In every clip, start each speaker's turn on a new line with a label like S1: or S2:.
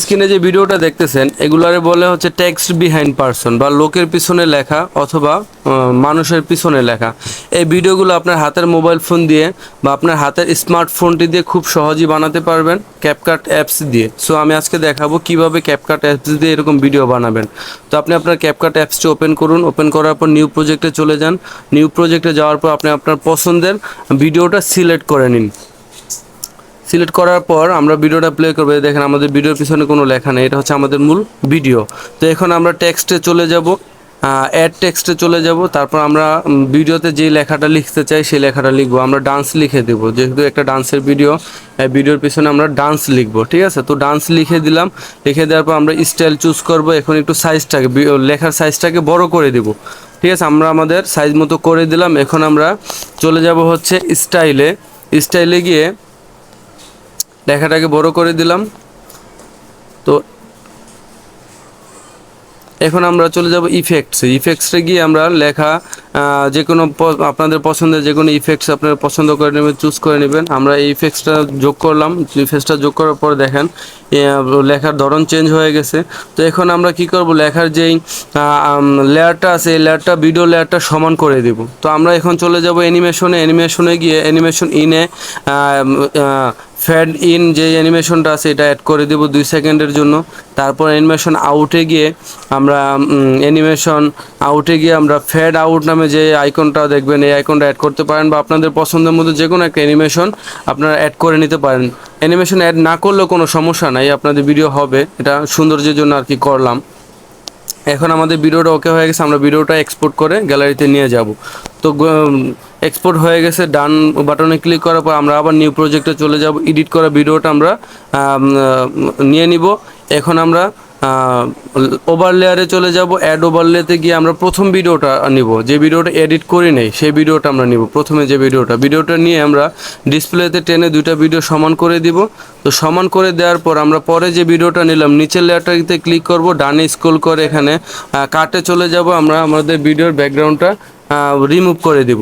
S1: স্ক্রিনে যে ভিডিওটা দেখতেছেন, এগুলারে বলে হচ্ছে টেক্সট বিহাইন্ড পারসন বা লোকের পিছনে লেখা অথবা মানুষের পিছনে লেখা। এই ভিডিওগুলো আপনার হাতের মোবাইল ফোন দিয়ে বা আপনার হাতের স্মার্টফোনটি দিয়ে খুব সহজেই বানাতে পারবেন ক্যাপকাট অ্যাপস দিয়ে। সো আমি আজকে দেখাবো কীভাবে ক্যাপকাট অ্যাপস দিয়ে এরকম ভিডিও বানাবেন। তো আপনি আপনার ক্যাপকাট অ্যাপসটি ওপেন করুন। ওপেন করার পর নিউ প্রজেক্টে চলে যান। নিউ প্রজেক্টে যাওয়ার পর আপনি আপনার পছন্দের ভিডিওটা সিলেক্ট করে নিন। সিলেক্ট করার পর আমরা ভিডিওটা প্লে করব। দেখেন, আমাদের ভিডিওর পিছনে কোনো লেখা নেই, এটা হচ্ছে আমাদের মূল ভিডিও। তো এখন আমরা টেক্সটে চলে যাব অ্যাড টেক্সটে চলে যাব, তারপর আমরা ভিডিওতে যেই লেখাটা লিখতে চাই সেই লেখাটা লিখব। আমরা ডান্স লিখে দেবো, যেহেতু একটা ডান্সের ভিডিও ভিডিওর পিছনে আমরা ডান্স লিখব, ঠিক আছে? তো ডান্স লিখে দিলাম, লিখে দেওয়ার পর আমরা স্টাইল চুজ করব। এখন একটু সাইজটাকে লেখার সাইজটাকে বড় করে দেব, ঠিক আছে? আমরা আমাদের সাইজ মতো করে দিলাম। এখন আমরা চলে যাব হচ্ছে স্টাইলে স্টাইলে গিয়ে লেখাটাকে বড় করে দিলাম। তো এখন আমরা চলে যাব ইফেক্টসে ইফেক্টসে গিয়ে আমরা লেখা যে কোনো আপনাদের পছন্দের যে কোনো ইফেক্টস আপনারা পছন্দ করে নেবেন চুজ করে নেবেন। আমরা এই ইফেক্টসটা যোগ করলাম। ইফেক্টসটা যোগ করার পর দেখেন লেখার ধরন চেঞ্জ হয়ে গেছে। তো এখন আমরা কি করব? লেখার যেই লেয়ারটা আছে, এই লেয়ারটা ভিডিও লেয়ারটা সমান করে দেব। তো আমরা এখন চলে যাব অ্যানিমেশনে অ্যানিমেশনে গিয়ে অ্যানিমেশন ইনে ফ্যাড ইন যে অ্যানিমেশনটা আছে, এটা অ্যাড করে দেব দুই সেকেন্ডের জন্য। তারপর অ্যানিমেশন আউটে গিয়ে আমরা অ্যানিমেশন আউটে গিয়ে আমরা ফ্যাড আউট নামে যে আইকনটা দেখবেন, এই আইকনটা অ্যাড করতে পারেন বা আপনাদের পছন্দের মতো যে কোনো একটা অ্যানিমেশন আপনারা অ্যাড করে নিতে পারেন। অ্যানিমেশন অ্যাড না করলেও কোনো সমস্যা নাই, আপনাদের ভিডিও হবে। এটা সৌন্দর্যের জন্য আর কি করলাম। এখন আমাদের ভিডিওটা ওকে হয়ে গেছে, আমরা ভিডিওটা এক্সপোর্ট করে গ্যালারিতে নিয়ে যাব। তো এক্সপোর্ট হয়ে গেছে, ডান বাটনে ক্লিক করার পর আমরা আবার নিউ প্রজেক্টে চলে যাব এডিট করা ভিডিওটা আমরা নিয়ে নিব। এখন আমরা ওভার লেয়ারে চলে যাব অ্যাড ওভার ওভারলেতে গিয়ে আমরা প্রথম ভিডিওটা নিব। যে ভিডিওটা এডিট করি নেই, সেই ভিডিওটা আমরা নিব, প্রথমে যে ভিডিওটা। ভিডিওটা নিয়ে আমরা ডিসপ্লেতে টেনে দুইটা ভিডিও সমান করে দিব। তো সমান করে দেওয়ার পর আমরা পরে যে ভিডিওটা নিলাম, নিচের লেয়ারটাতে ক্লিক করব, ডানে স্ক্রল করে এখানে কাটে চলে যাব আমরা, আমাদের ভিডিওর ব্যাকগ্রাউন্ডটা রিমুভ করে দিব।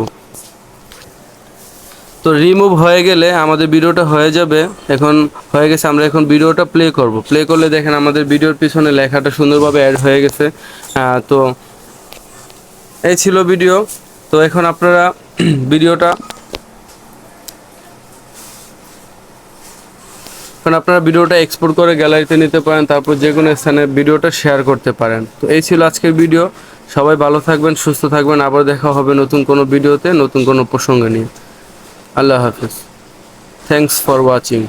S1: তো রিমুভ হয়ে গেলে আমাদের ভিডিওটা হয়ে যাবে। এখন হয়ে গেছে, আমরা এখন ভিডিওটা প্লে করব। প্লে করলে দেখেন আমাদের ভিডিওর পিছনে লেখাটা সুন্দরভাবে অ্যাড হয়ে গেছে। তো এই ছিল ভিডিও তো এখন আপনারা ভিডিওটা এখন আপনারা ভিডিওটা এক্সপোর্ট করে গ্যালারিতে নিতে পারেন, তারপর যে কোনো স্থানে ভিডিওটা শেয়ার করতে পারেন। তো এই ছিল আজকের ভিডিও সবাই ভালো থাকবেন, সুস্থ থাকবেন। আবার দেখা হবে নতুন কোনো ভিডিওতে, নতুন কোনো প্রসঙ্গ নিয়ে। আল্লাহ হাফিজ। Thanks for watching